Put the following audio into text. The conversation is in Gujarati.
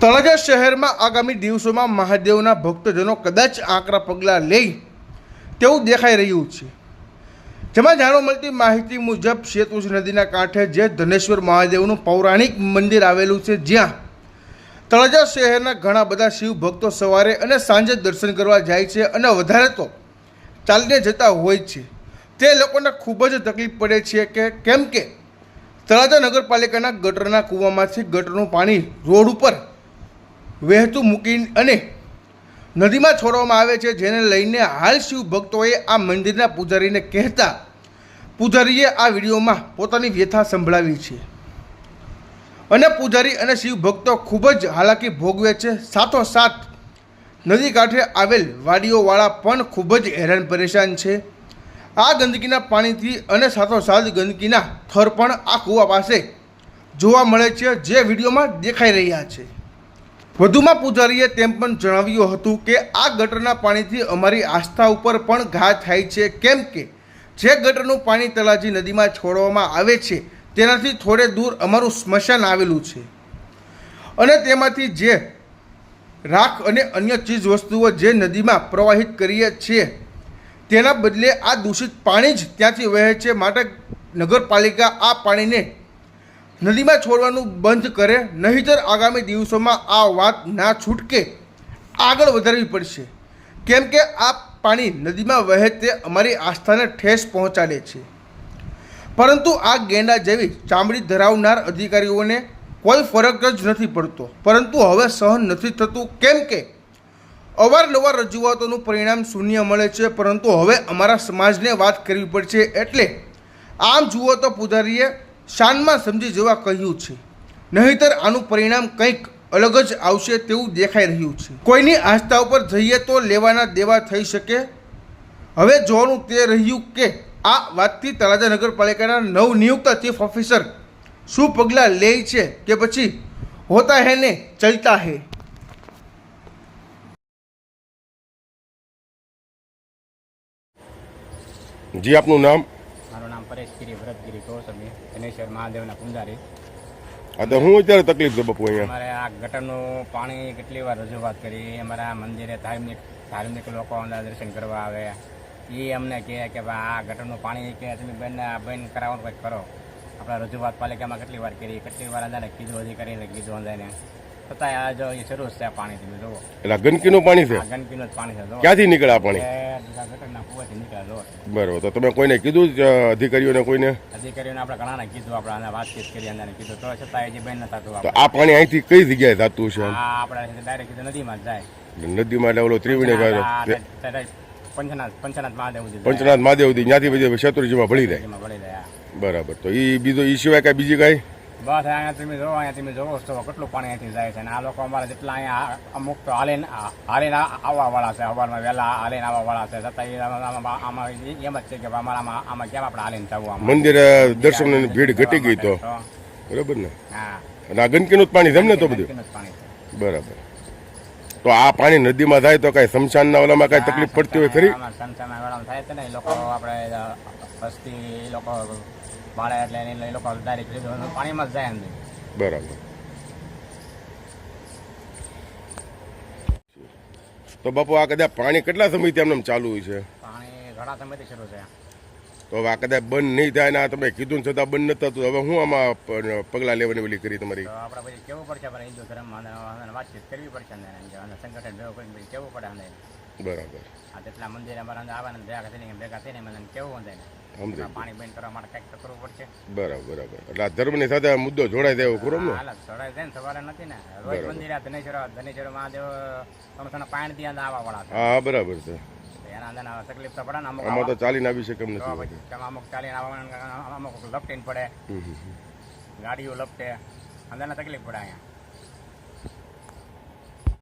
તળાજા શહેરમાં આગામી દિવસોમાં મહાદેવના ભક્તજનો કદાચ આકરા પગલાં લે તેવું દેખાઈ રહ્યું છે. જેમાં જાણવા મળતી માહિતી મુજબ શેતુજ નદીના કાંઠે જે ધનેશ્વર મહાદેવનું પૌરાણિક મંદિર આવેલું છે, જ્યાં તળાજા શહેરના ઘણા બધા શિવ ભક્તો સવારે અને સાંજે દર્શન કરવા જાય છે અને વધારે તો ચાલીને જતા હોય છે. તે લોકોને ખૂબ જ તકલીફ પડે છે કે કેમ કે તળાજા નગરપાલિકાના ગટરના કૂવામાંથી ગટરનું પાણી રોડ ઉપર વહેતું મૂકી અને નદીમાં છોડવામાં આવે છે, જેને લઈને હાલ શિવ ભક્તોએ આ મંદિરના પૂજારીને કહેતા પૂજારીએ આ વિડીયોમાં પોતાની વ્યથા સંભળાવી છે. અને પૂજારી અને શિવ ભક્તો ખૂબ જ હાલાકી ભોગવે છે. સાથોસાથ નદી કાંઠે આવેલ વાડીઓવાળા પણ ખૂબ જ હેરાન પરેશાન છે. આ ગંદકીના પાણીથી અને સાથોસાથ ગંદકીના થર પણ આ કૂવા પાસે જોવા મળે છે, જે વિડીયોમાં દેખાઈ રહ્યા છે. વધુમાં પૂજારીએ તેમ પણ જણાવ્યું હતું કે આ ગટરના પાણીથી અમારી આસ્થા ઉપર પણ ઘા થાય છે. કેમ કે જે ગટરનું પાણી તલાજી નદીમાં છોડવામાં આવે છે, તેનાથી થોડે દૂર અમારું સ્મશાન આવેલું છે. અને તેમાંથી જે રાખ અને અન્ય ચીજ વસ્તુઓ જે નદીમાં પ્રવાહિત કરીએ છીએ, તેના બદલે આ દૂષિત પાણી જ ત્યાંથી વહે છે. માટે નગરપાલિકા આ પાણીને નદીમાં છોડવાનું બંધ કરે, નહીંતર આગામી દિવસોમાં આ વાત ના છૂટકે આગળ વધારવી પડશે. કેમ કે આ પાણી નદીમાં વહે તે અમારી આસ્થાને ઠેસ પહોંચાડે છે. પરંતુ આ ગેંડા જેવી ચામડી ધરાવનાર અધિકારીઓને કોઈ ફરક જ નથી પડતો. પરંતુ હવે સહન નથી થતું. કેમ કે અવારનવાર રજૂઆતોનું પરિણામ શૂન્ય મળે છે. પરંતુ હવે અમારા સમાજને વાત કરવી પડશે. એટલે આમ જુઓ તો પૂજારીએ શાનમાં સમજી જવા કહ્યું છે. નહીંતર આનું પરિણામ કંઈક અલગ જ આવશે તેવું દેખાઈ રહ્યું છે. કોઈની આસ્થા ઉપર જઈએ તો લેવાના દેવા થઈ શકે? હવે જોવાનું તે રહ્યું કે આ વાતથી તળાજા નગરપાલિકાના નવનિયુક્ત ચીફ ઓફિસર શું પગલાં લે છે કે પછી હોતા હે ને ચલતા હે? જી, આપનું નામ? ધનેશ્વર મહાદેવના પૂજારી તો હું અત્યારે તકલીફ છે બપુ અહીંયા? અમારે આ ગટરનું પાણી કેટલી વાર રજૂઆત કરી અમારા મંદિરે ધાર્મિક ધાર્મિક લોકો દર્શન કરવા આવે. એ અમને કહે કે ભાઈ આ ગટરનું પાણી કે તમે બેન બેન કરાવવાનું કંઈક કરો. આપણે રજૂઆત પાલિકામાં કેટલી વાર કરી કેટલી વાર અંદાને કીધું અધિકારીને કીધું અંદાને છતાંય આ જો એ શરૂ છે પાણી તમે એટલે ગંદકીનું પાણી છે? ગંદકીનું જ પાણી છે જુઓ. ક્યાંથી નીકળે આ પાણી? ગટરના કૂવાથી નીકળે બરોબર તો તમે કોઈને કીધું અધિકારીઓને કોઈને? અધિકારીઓને આપણે ઘણાને કીધું આપણે આને વાતચીત કરી અને કીધું. તો છતાં હજી બેન નતા થતું આ પાણી અહીંથી કઈ જગ્યાએ થતું છે? આપણે ડાયરેક્ટ કીધું નદીમાં જાય. નદીમાં એટલે ઓલો ત્રિવેણી પંચનાથ પંચનાથ મહાદેવ પંચનાથ મહાદેવ ત્યાંથી પછી શત્રુજીમાં ભળી જાય. બરાબર તો એ બીજો ઈ સિવાય કાંઈ બીજી કાંઈ? બસ અહીંયા તમે જોવો અહીંયા તમે જોવો છો કેટલું પાણી અહીંથી જાય છે. અને આ લોકો અમારા જેટલા અહીંયા અમુક તો હાલીને હાલીને આવવા વાળા છે. સવારમાં વહેલા હાલીને આવવા વાળા છે. છતાં આમાં- એમ જ છે કે અમારા આમાં કેમ આપણે હાલીને જવું મંદિર દર્શન દર્શનની ભીડ ઘટી ગઈ તો. તો, બરાબર ને? હા. અને આ ગંદકીનું જ પાણી છે ને તો બધું? બરાબર. તો આ પાણી નદીમાં થાય તો કાંઈ શમશાનના ઓલામાં કઈ તકલીફ પડતી હોય ખરી? સંસારમાં વેળામાં થાય છે ને લોકો આપણે વસ્તી લોકો બાળે એટલે એ લોકો ડાયરેક્ટ પાણીમાં જ જાય અંદર બરાબર. તો બાપુ આ કદાચ પાણી કેટલા સમયથી એમને ચાલુ હોય છે? પાણી ઘણા સમયથી શરૂ છે. તો હવે આ કદાચ બંધ નહીં થાય ને આ તમે કીધું છતાં બંધ નથી થતું. હવે હું આમાં પગલા લેવાની ઓલી કરી તમારી? આપણે પછી કેવું પડશે? હિન્દુ ધર્મમાં અને- અને વાતચીત કરવી પડશે સંગઠન ભેગું કરીને કેવું પડે બરાબર. આ જેટલા મંદિર અમારા અંદર આવે ને ભેગા થઈને ભેગા થઈને મને કેવું વાંધે ને પાણી બંધ કરવા માટે કંઈક તો કરવું પડશે. બરાબર બરાબર. એટલે આ ધર્મની સાથે આ મુદ્દો જોડાઈ દેવો ખરો ને? હાલત જાય ને સવારે નથી ને. રોજ. મંદિર આ ધનેશ્વર ધનેશ્વર મહાદેવ તમે તને પાણી ત્યાં આવવા વાળા હા બરાબર છે. તકલીફ તો પડે ને અમુક આમાં તો ચાલીને આવી શકે એમ નથી. અમુક ચાલીને આવવાનું અમુક લપટીને પડે. ગાડીઓ લપટે. અંદર તકલીફ પડે અહીંયા.